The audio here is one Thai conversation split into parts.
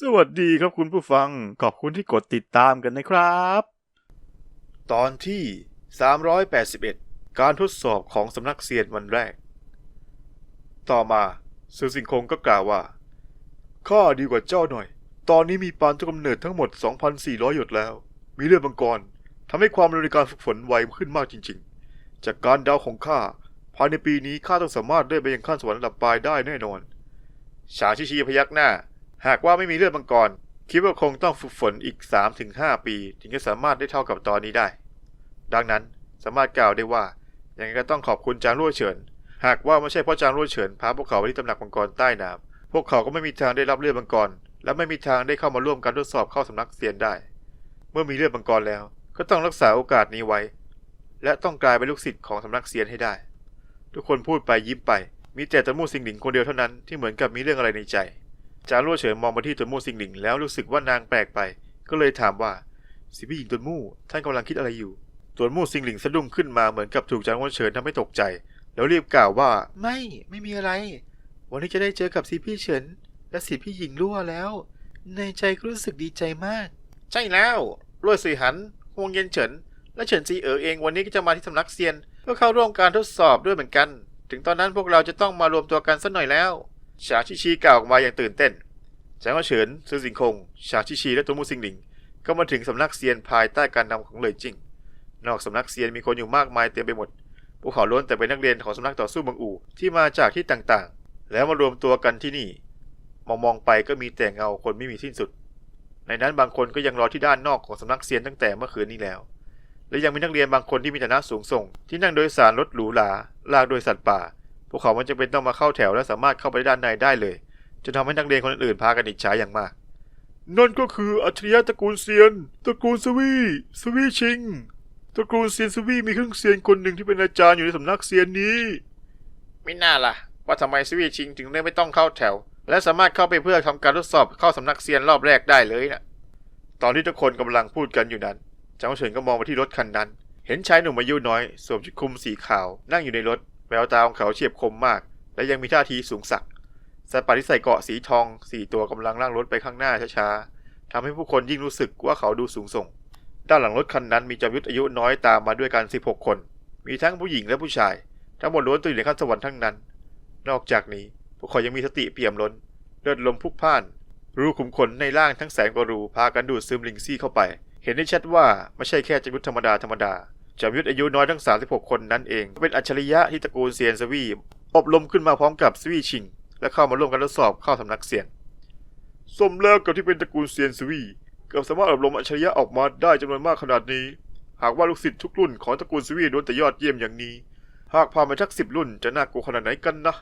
สวัสดีครับคุณผู้ฟัง ขอบคุณที่กดติดตามกันนะครับ ตอนที่ 381 การทดสอบของสำนักเซียนวันแรก ต่อมาซือสิงคงก็กล่าวว่า ข้าดีกว่าเจ้าหน่อย ตอนนี้มีปานเจ้ากำเนิดทั้งหมด 2,400 หยดแล้ว มีเลือดมังกรทำให้ความเร็วในการฝึกฝนไวขึ้นมากจริง ๆ จากการเดาของข้าภายในปีนี้ข้าต้องสามารถเลื่อนไปยังขั้นสวรรค์ระดับปลายได้แน่นอน ชาชิชีพยักหน้า หากว่าไม่มีเลือดมังกร คิดว่าคงต้องฝึกฝนอีก 3-5 ปี ถึงจะสามารถได้เท่ากับตอนนี้ได้ ดังนั้นสามารถกล่าวได้ว่ายังไงก็ต้องขอบคุณจางรั่วเฉิน หากว่าไม่ใช่เพราะจางรั่วเฉินพาพวกเขาไปที่ตำหนักมังกรใต้น้ำพวกเขาก็ไม่มีทางได้รับเลือดมังกร และไม่มีทางได้เข้ามาร่วมการทดสอบเข้าสำนักเซียนได้ เมื่อมีเลือดมังกรแล้ว ก็ต้องรักษาโอกาสนี้ไว้ และต้องกลายเป็นลูกศิษย์ของสำนักเซียนให้ได้ ทุกคนพูดไปยิ้มไป มีแต่ตนมู่สิงหลิงคนเดียวเท่านั้นที่เหมือนกับมีเรื่องอะไรในใจ จารั่วเฉินมองมาที่ตนมู่สิงหลิงแล้วรู้สึกว่านางแปลกไป ก็เลยถามว่าสิพี่หญิงตนมู่ท่านกำลังคิดอะไรอยู่ตนมู่สิงหลิงสะดุ้งขึ้นมาเหมือนกับถูกจารั่วเฉินทำให้ตกใจ แล้วรีบกล่าวว่าไม่ไม่มีอะไร วันนี้จะได้เจอกับสิพี่เฉินและสิพี่หญิงรั่วแล้ว ในใจก็รู้สึกดีใจมาก ใช่แล้วรั่วสุยหันฮวงเย็นเฉินและเฉินซีเอ๋อเองวันนี้ก็จะมาที่สำนักเซียนเพื่อเข้าร่วมการทดสอบด้วยเหมือนกัน ถึงตอนนั้นพวกเราจะต้องมารวมตัวกันสักหน่อยแล้ว ชาชิชีกล่าวออกมาอย่างตื่นเต้นจางว่าเฉินซือสิงคงชาชิชีและตัวมูซิงหลิง ก็มาถึงสำนักเซียนภายใต้การนำของเลยจิ้งนอกสำนักเซียนมีคนอยู่มากมายเต็มไปหมดพวกเขาล้วนแต่เป็นนักเรียนของสำนักต่อสู้บางอู่ที่มาจากที่ต่างๆ แล้วมารวมตัวกันที่นี่ มองมองๆไปก็มีแต่เงาคนไม่มีสิ้นสุด ในนั้นบางคนก็ยังรอที่ด้านนอกของสำนักเซียนตั้งแต่เมื่อคืนนี้แล้ว และยังมีนักเรียนบางคนที่มีฐานะสูงส่ง ที่นั่งโดยสารรถหรูหราลากโดยสัตว์ป่า พวกเขาไม่จำเป็นต้องมาเข้าแถวและสามารถเข้าไปด้านในได้เลย จนทำให้นักเรียนคนอื่นๆพากันอิจฉาอย่างมาก นั่นก็คืออัจฉริยะตระกูลเซียน ตระกูลสวีสวีชิง ตระกูลเซียนสวีมีเครื่องเซียนคนหนึ่งที่เป็นอาจารย์อยู่ในสำนักเซียนนี้ ไม่น่าล่ะ ว่าทำไมสวีชิงถึงได้ไม่ต้องเข้าแถว และสามารถเข้าไปเพื่อทำการทดสอบเข้าสำนักเซียนรอบแรกได้เลยนะตอนที่ทุกคนกำลังพูดกันอยู่นั้นจางเฉินก็มองไปที่รถคันนั้น เห็นชายหนุ่มอายุน้อยสวมชุดคลุมสีขาวนั่งอยู่ในรถ แววตาของเขาเฉียบคมมาก และยังมีท่าทีสูงสักสัตว์ป่าที่ใส่เกาะสีทองสี่ตัวกำลังล่างรถไปข้างหน้าช้าๆทำให้ผู้คนยิ่งรู้สึกว่าเขาดูสูงส่ง ด้านหลังรถคันนั้นมีจอมยุทธอายุน้อยตามมาด้วยกัน 16 คน มีทั้งผู้หญิงและผู้ชาย ทั้งหมดล้วนตัวอยู่ในขั้นสวรรค์ทั้งนั้น นอกจากนี้พวกเขายังมีสติเปี่ยมล้นเลือดลมพุกพ่าน รูขุมขนในร่างทั้งแสนกว่ารูพากันดูดซึมลิงซี่เข้าไป เห็นได้ชัดว่าไม่ใช่แค่จอมยุทธธรรมดาธรรมดา จอมยุทธอายุน้อยทั้ง 36 คนนั้นเอง เป็นอัจฉริยะที่ตระกูลเซียนสวีอบรมขึ้นมาพร้อมกับสวีชิง และเข้ามาร่วมกันทดสอบเข้าสำนักเซียนสมแล้วกับที่เป็นตระกูลเซียนสวีเกือบสามารถอบรมอัจฉริยะออกมาได้จำนวนมากขนาดนี้ หากว่าลูกศิษย์ทุกรุ่นของตระกูลสวีล้วนแต่ยอดเยี่ยมอย่างนี้ หากผ่ามาสักสิบรุ่นจะน่ากลัวขนาดไหนกันนะ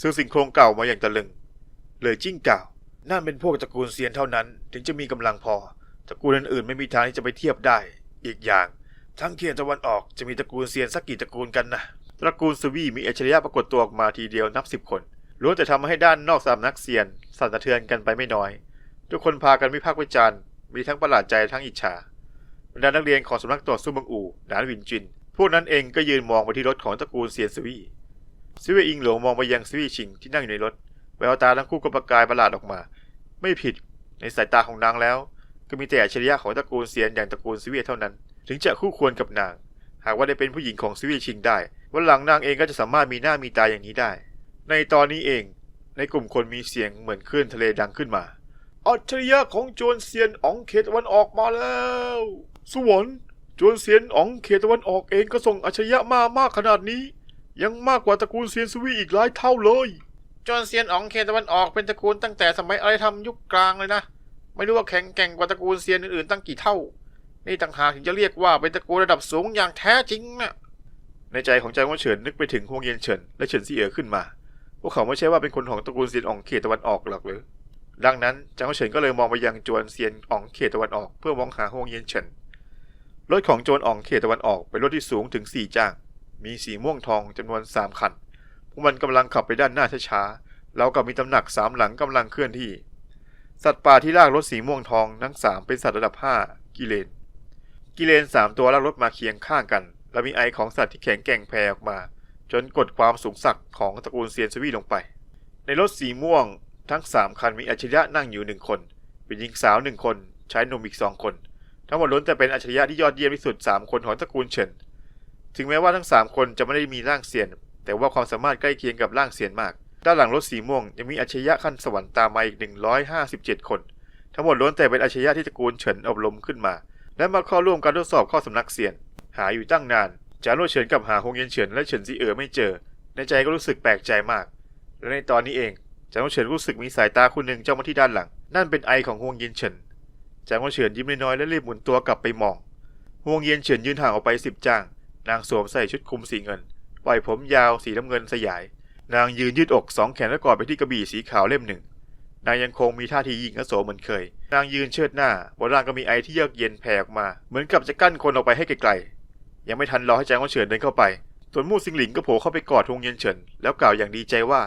ซื้อสิ่งโครงเก่ามาอย่างตะลึง เลยจิ้งกล่าวนั่นเป็นพวกตระกูลเซียนเท่านั้น ถึงจะมีกำลังพอตระกูลอื่นๆไม่มีทางที่จะไปเทียบได้ อีกอย่าง ทั้งเขียนตะวันออกจะมีตระกูลเซียนสักกี่ตระกูลกันนะตระกูลสวีมีอัจฉริยะปรากฏตัวออกมาทีเดียวนับสิบคนล้วนแต่ทำให้ด้านนอกสำนักเซียน สั่นสะเทือนกันไปไม่น้อย ทุกคนพากันวิพากษ์วิจารณ์มีทั้งประหลาดใจทั้งอิจฉาบรรดานักเรียนของสำนักต่อสู้บังอูหนานหวินจิน พวกนั้นเองก็ยืนมองไปที่รถของตระกูลเซียนสวีสวีอิงหลงมองไปยังสวีชิงที่นั่งอยู่ในรถแววตาทั้งคู่ก็ประกายประหลาดออกมา ไม่ผิดในสายตาของนางแล้ว ก็มีแต่อัจฉริยะของตระกูลเซียนอย่างตระกูลสวีเท่านั้น ถึงจะคู่ควรกับนาง หากว่าได้เป็นผู้หญิงของสวีชิงได้วันหลังนางเองก็จะสามารถมีหน้ามีตาอย่างนี้ได้ ในตอนนี้เอง ในกลุ่มคนมีเสียงเหมือนคลื่นทะเลดังขึ้นมาอัจฉริยะของโจรเซียนอ๋องเขตวันออกมาแล้ว สวรรค์โจรเซียนอ๋องเขตตะวันออกเองก็ส่งอัจฉริยะมามากขนาดนี้ ยังมากกว่าตระกูลเซียนสวีอีกหลายเท่าเลยจนเซียนอ๋องเขตตะวันออกเป็นตระกูลตั้งแต่สมัยอะไรทำยุคกลางเลยนะ ไม่รู้ว่าแข็งแกร่งกว่าตระกูลเซียนอื่นๆตั้งกี่เท่า นี่ต่างหากถึงจะเรียกว่าเป็นตระกูลระดับสูงอย่างแท้จริงนะในใจของใจว่าเฉินนึกไปถึงฮวงเย็นเฉินและเฉินซี่เอ๋อขึ้นมา พวกเขาไม่ใช่ว่าเป็นคนของตระกูลเซียนอ๋องเขตตะวันออกหรอกหรือ ดังนั้นจางเฉินก็เลยมองไปยังจวนเซียนอ๋องเขตตะวันออกเพื่อมองหาฮวงเย็นเฉินรถของโจรอ๋องเขตตะวันออกเป็นรถที่สูงถึงสี่จ้าง มีสีม่วงทองจำนวนสามคัน พวกมันกำลังขับไปด้านหน้าช้าๆแล้วกับมีตำหนักสามหลังกำลังเคลื่อนที่ สัตว์ป่าที่ลากรถสีม่วงทองทั้งสามเป็นสัตว์ระดับห้ากิเลน กิเลนสามตัวลากรถมาเคียงข้างกัน และมีไอของสัตว์ที่แข็งแกร่งแผ่ออกมา จนกดความสูงสักของตระกูลเซียนสวีลงไป ในรถสีม่วงทั้งสามคันมีอัจฉริยะนั่งอยู่หนึ่งคน เป็นหญิงสาวหนึ่งคนชายหนุ่มอีกสองคน ทั้งหมดล้วนแต่เป็นอัจฉริยะที่ยอดเยี่ยมที่สุดสามคนของตระกูลเฉินถึงแม้ว่าทั้งสามคนจะไม่ได้มีร่างเซียน แต่ว่าความสามารถใกล้เคียงกับร่างเซียนมาก ด้านหลังรถสีม่วงยังมีอัจฉริยะขั้นสวรรค์ตามมาอีก 157 คน ทั้งหมดล้วนแต่เป็นอัจฉริยะที่ตระกูลเฉินอบรมขึ้นมา และมาเข้าร่วมการทดสอบข้าสำนักเซียน หาอยู่ตั้งนาน จานโรเฉินกับหาฮงเย็นเฉินและเฉินซีเอ๋อไม่เจอ ในใจก็รู้สึกแปลกใจมาก และในตอนนี้เอง จางโรเฉินรู้สึกมีสายตาคนหนึ่งจ้องมาที่ด้านหลัง นั่นเป็นไอของฮวงเย็นเฉิน จางโรเฉินยิ้มน้อยๆและรีบหมุนตัวกลับไปมองฮวงเย็นเฉินยืนห่างออกไปสิบจ้าง นางสวมใส่ชุดคลุมสีเงิน ปล่อยผมยาวสีน้ำเงินสยาย นางยืนยืดอกสองแขนและกอดไปที่กระบี่สีขาวเล่มหนึ่ง นางยังคงมีท่าทียิงอโศเหมือนเคย นางยืนเชิดหน้าบนร่างก็มีไอที่เยือกเย็นแผ่ออกมา เหมือนกับจะกั้นคนออกไปให้ไกลๆ ยังไม่ทันรอให้จางโรเฉินเดินเข้าไป ส่วนมู่ซิงหลิงก็โผล่เข้าไปกอดฮวงเย็นเฉิน แล้วกล่าวอย่างดีใจว่า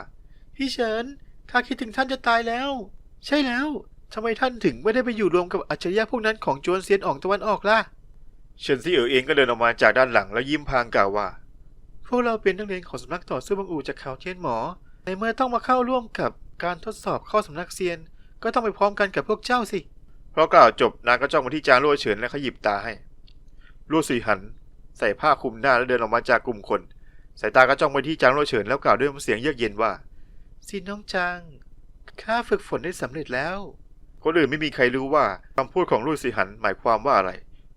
พี่เฉิน ข้าคิดถึงท่านจะตายแล้ว ใช่แล้ว ทำไมท่านถึงไม่ได้ไปอยู่รวมกับอัจฉริยะพวกนั้นของจวนเซียนออกตะวันออกล่ะ เฉินซี่เอ๋อเองก็เดินออกมาจากด้านหลังแล้วยิ้มพลางกล่าวว่า พวกเราเป็นนักเรียนของสำนักต่อสู้บังอูจากเขาเทียนหมอ ในเมื่อต้องมาเข้าร่วมกับ การทดสอบเข้าสำนักเซียน ก็ต้องไปพร้อมกันกับพวกเจ้าสิเพราะกล่าวจบนางก็จ้องมาที่จางลั่วเฉินและขยิบตาให้ลั่วสีหัน ใส่ผ้าคลุมหน้าแล้วเดินออกมาจากกลุ่มคน สายตาก็จ้องไปที่จางลั่วเฉินแล้วกล่าวด้วยน้ำเสียงเยือกเย็นว่าสิน้องจางข้าฝึกฝนได้สำเร็จแล้ว คนอื่นไม่มีใครรู้ว่าคำพูดของลู่สีหันหมายความว่าอะไร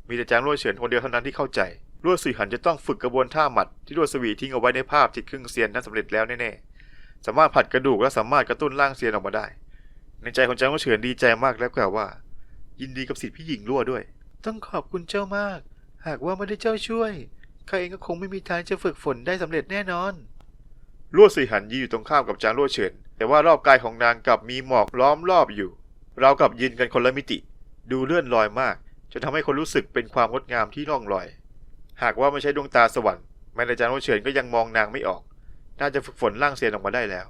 มีแต่จางลั่วเฉินคนเดียวเท่านั้นที่เข้าใจลั่วสีหันจะต้องฝึกกระบวนท่าหมัดที่ลั่วสวีทิ้งเอาไว้ในภาพจิตครึ่งเซียนนั้นสำเร็จแล้วแน่ๆ สามารถผัดกระดูกและสามารถกระตุ้นร่างเซียนออกมาได้ ในใจของจางลั่วเฉินดีใจมากแล้วกล่าวว่า ยินดีกับสิทธิพี่หญิงลั่วด้วย ต้องขอบคุณเจ้ามาก หากว่าไม่ได้เจ้าช่วยข้าเองก็คงไม่มีทางจะฝึกฝนได้สำเร็จแน่นอนลั่วสีหันยืนอยู่ตรงข้ามกับจางลั่วเฉินแต่ว่ารอบกายของนางกลับมีหมอกล้อมรอบอยู่ เรากับยืนกันคนละมิติ ดูเลื่อนลอยมากจนทำให้คนรู้สึกเป็นความงดงามที่ล่องลอย หากว่าไม่ใช่ดวงตาสวรรค์แม้แต่จางลั่วเฉินก็ยังมองนางไม่ออก น่าจะฝึกฝนร่างเซียนออกมาได้แล้ว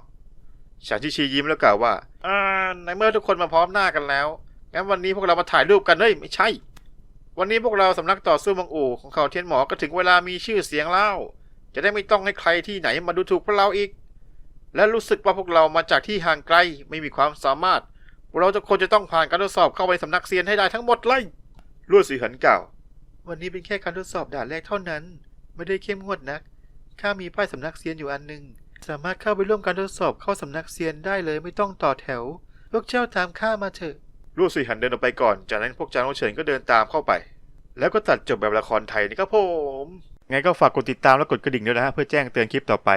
ฉานชิชียิ้มแล้วกล่าวว่าอ่าในเมื่อทุกคนมาพร้อมหน้ากันแล้วงั้นวันนี้พวกเรามาถ่ายรูปกันเฮ้ยไม่ใช่ วันนี้พวกเราสำนักต่อสู้มังอูของเขาเทียนหมอก็ถึงเวลามีชื่อเสียงแล้วจะได้ไม่ต้องให้ใครที่ไหนมาดูถูกพวกเราอีก และรู้สึกว่าพวกเรามาจากที่ห่างไกลไม่มีความสามารถพวกเราทุกคนจะต้องผ่านการทดสอบเข้าไปสำนักเซียนให้ได้ทั้งหมดเลยลวดสีหันกล่าว วันนี้เป็นแค่การทดสอบด่านแรกเท่านั้น ไม่ได้เข้มงวดนัก ข้ามีป้ายสำนักเซียนอยู่อันหนึ่งสามารถเข้าไปร่วมการทดสอบเข้าสำนักเซียนได้เลยไม่ต้องต่อแถว พวกเจ้าตามข้ามาเถอะลวดสีหันเดินออกไปก่อน จากนั้นพวกจางโอเฉินก็เดินตามเข้าไป แล้วก็ตัดจบแบบละครไทยนี่ครับผม ไงก็ฝากกดติดตามและกดกระดิ่งด้วยนะฮะเพื่อแจ้งเตือนคลิปต่อไป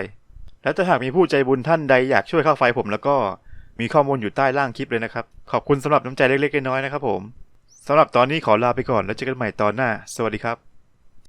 แล้วถ้าหากมีผู้ใจบุญท่านใดอยากช่วยค่าไฟผมแล้วก็มีข้อมูลอยู่ใต้ล่างคลิปเลยนะครับ ขอบคุณสำหรับน้ำใจเล็กๆน้อยๆนะครับผมสำหรับตอนนี้ขอลาไปก่อนแล้วเจอกันใหม่ตอนหน้า สวัสดีครับ